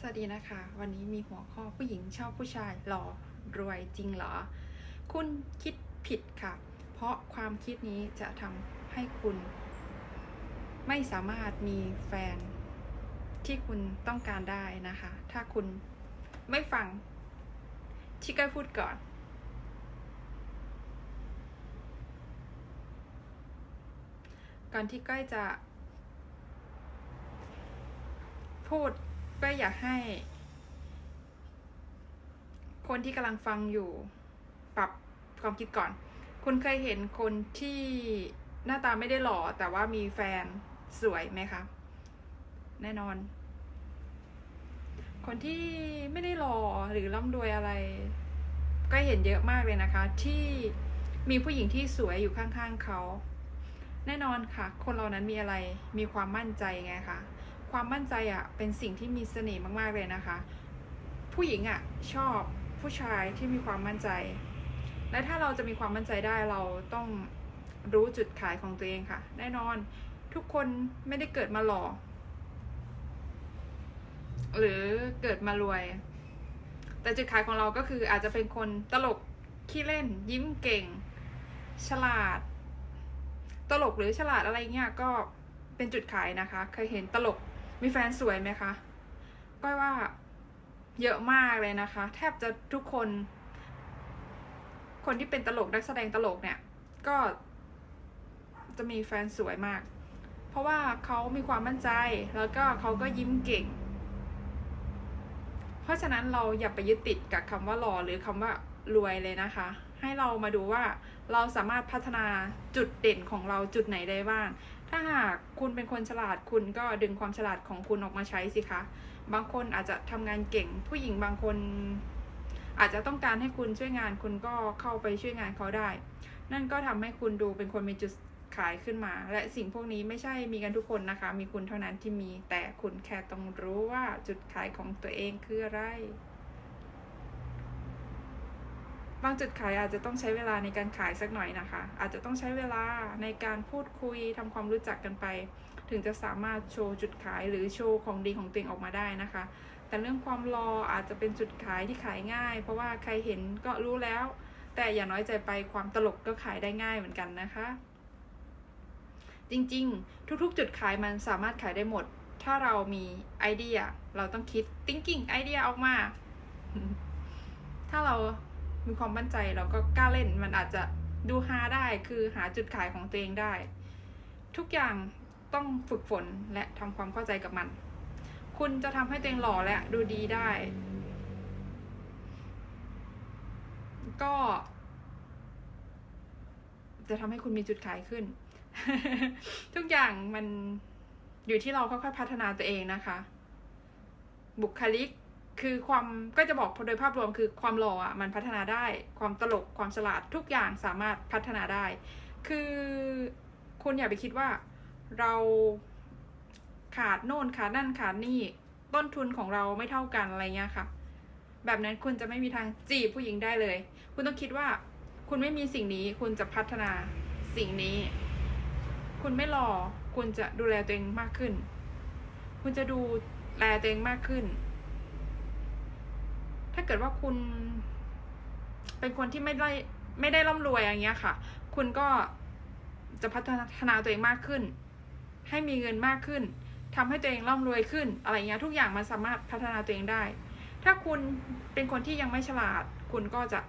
สวัสดีนะคะ วันนี้มีหัวข้อผู้หญิงชอบผู้ชายหล่อรวยจริงเหรอ คุณคิดผิดค่ะ เพราะความคิดนี้จะทำให้คุณ ไม่สามารถมีแฟนที่คุณต้องการได้นะคะ ถ้าคุณไม่ฟังที่ก้พูดก่อน ก่อนที่ก้อยจะพูด ก็อยากให้ คนที่กำลังฟังอยู่ ปรับความคิดก่อน คุณเคยเห็นคนที่หน้าตาไม่ได้หล่อ แต่ว่ามีแฟนสวยไหมคะ แน่นอน คนที่ไม่ได้หล่อหรือร่ำรวยอะไร ก็เห็นเยอะมากเลยนะคะ ที่มีผู้หญิงที่สวยอยู่ข้างๆเขา แน่นอนค่ะ คนเรานั้นมีอะไรมีความมั่นใจไงคะ ความมั่นใจอะ่ะเป็นสิ่งที่มีเสน่ห์มาก ๆ เลยนะคะ ผู้หญิงอะ่ะชอบผู้ชายที่มีความมั่นใจ และถ้าเราจะมีความมั่นใจได้เราต้องรู้จุดขายของตัวเองค่ะ แน่นอนทุกคนไม่ได้เกิดมาหล่อ หรือเกิดมารวย แต่จุดขายของเราก็คืออาจจะเป็นคนตลกขี้เล่น ยิ้มเก่ง ฉลาด ตลกหรือฉลาดอะไรเงี้ยก็เป็นจุดขายนะคะ เคยเห็นตลก มีแฟนสวยไหมคะก้อยว่าเยอะมากเลยนะคะ แทบจะทุกคน คนที่เป็นตลกนักแสดงตลกเนี่ย ก็จะมีแฟนสวยมาก เพราะว่าเขามีความมั่นใจแล้วก็เขาก็ยิ้มเก่ง เพราะฉะนั้นเราอย่าไปยึดติดกับคำว่าหล่อหรือคำว่ารวยเลยนะคะ ให้เรามาดูว่าเราสามารถพัฒนาจุดเด่นของเราจุดไหนได้บ้าง ถ้าหากคุณเป็นคนฉลาดคุณก็ดึงความฉลาดของคุณออกมาใช้สิคะ บางคนอาจจะทำงานเก่ง ผู้หญิงบางคน อาจจะต้องการให้คุณช่วยงานคุณก็เข้าไปช่วยงานเขาได้ นั่นก็ทำให้คุณดูเป็นคนมีจุดขายขึ้นมา และสิ่งพวกนี้ไม่ใช่มีกันทุกคนนะคะ มีคุณเท่านั้นที่มี แต่คุณแค่ต้องรู้ว่าจุดขายของตัวเองคืออะไร บางจุดขายอาจจะต้องใช้เวลาในการขายสักหน่อยนะคะ อาจจะต้องใช้เวลาในการพูดคุยทำความรู้จักกันไป ถึงจะสามารถโชว์จุดขายหรือโชว์ของดีของตัวเองออกมาได้นะคะ แต่เรื่องความรออาจจะเป็นจุดขายที่ขายง่าย เพราะว่าใครเห็นก็รู้แล้ว แต่อย่าน้อยใจไปความตลกก็ขายได้ง่ายเหมือนกันนะคะ จริงๆ ทุกๆ จุดขายมันสามารถขายได้หมด ถ้าเรามีไอเดียเราต้องคิด thinking ไอเดียออกมา ถ้าเรา มีความมั่นใจเราก็กล้าเล่นมันอาจจะดูฮาได้คือหาจุดขายของตัวเองได้ ทุกอย่างต้องฝึกฝนและทำความเข้าใจกับมัน คุณจะทำให้ตัวเองหล่อและดูดีได้ ก็จะทำให้คุณมีจุดขายขึ้น ทุกอย่างมันอยู่ที่เราค่อยๆพัฒนาตัวเองนะคะ บุคลิก คือความก็จะบอกโดยภาพรวมคือความหล่ออะมันพัฒนาได้ ความตลกความฉลาดทุกอย่างสามารถพัฒนาได้ คือคุณอย่าไปคิดว่าเราขาดโน่นขาดนั่นขาดนี่ต้นทุนของเราไม่เท่ากันอะไรเงี้ยค่ะ แบบนั้นคุณจะไม่มีทางจีบผู้หญิงได้เลย คุณต้องคิดว่า คุณไม่มีสิ่งนี้ คุณจะพัฒนาสิ่งนี้ คุณไม่หล่อคุณจะดูแลตัวเองมากขึ้น คุณจะดูแลตัวเองมากขึ้น ถ้าเกิดว่าคุณ เป็นคนที่ไม่ได้ไม่ได้ร่ำรวยอย่างเงี้ยค่ะ คุณก็จะพัฒนาตัวเองมากขึ้น ให้มีเงินมากขึ้นทำให้ตัวเองร่ำรวยขึ้น อะไรเงี้ยทุกอย่างมันสามารถพัฒนาตัวเองได้ ถ้าคุณเป็นคนที่ยังไม่ฉลาด คุณก็จะ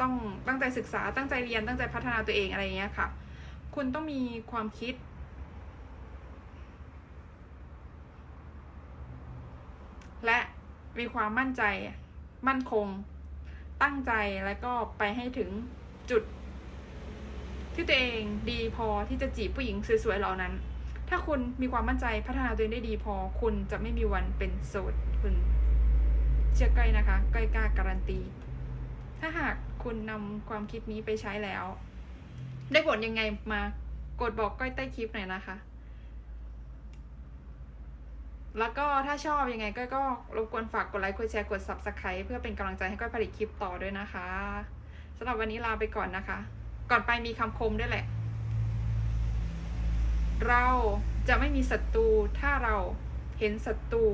ต้องตั้งใจศึกษา ตั้งใจเรียน ตั้งใจพัฒนาตัวเองอะไรเงี้ยค่ะ คุณต้องมีความคิด และมีความมั่นใจ มั่นคง ตั้งใจแล้วก็ไปให้ถึงจุด ที่ตัวเองดีพอที่จะจีบผู้หญิงสวยๆเหล่านั้น ถ้าคุณมีความมั่นใจพัฒนาตัวเองได้ดีพอ คุณจะไม่มีวันเป็นโสดคุณเชื่อใกล้นะคะใกล้กล้าการันตี ถ้าหากคุณนำความคิดนี้ไปใช้แล้ว ได้ผลยังไงมากดบอกก้อยใต้คลิปหน่อยนะคะ แล้วก็ถ้าชอบยังไงก็ก็รบกวนฝากกดไลค์กดแชร์กด subscribe เพื่อเป็นกำลังใจให้ก้อยผลิตคลิปต่อด้วยนะคะสำหรับวันนี้ลาไปก่อนนะคะ ก่อนไปมีคำคมด้วยแหละ เราจะไม่มีศัตรูถ้าเราเห็นศัตรู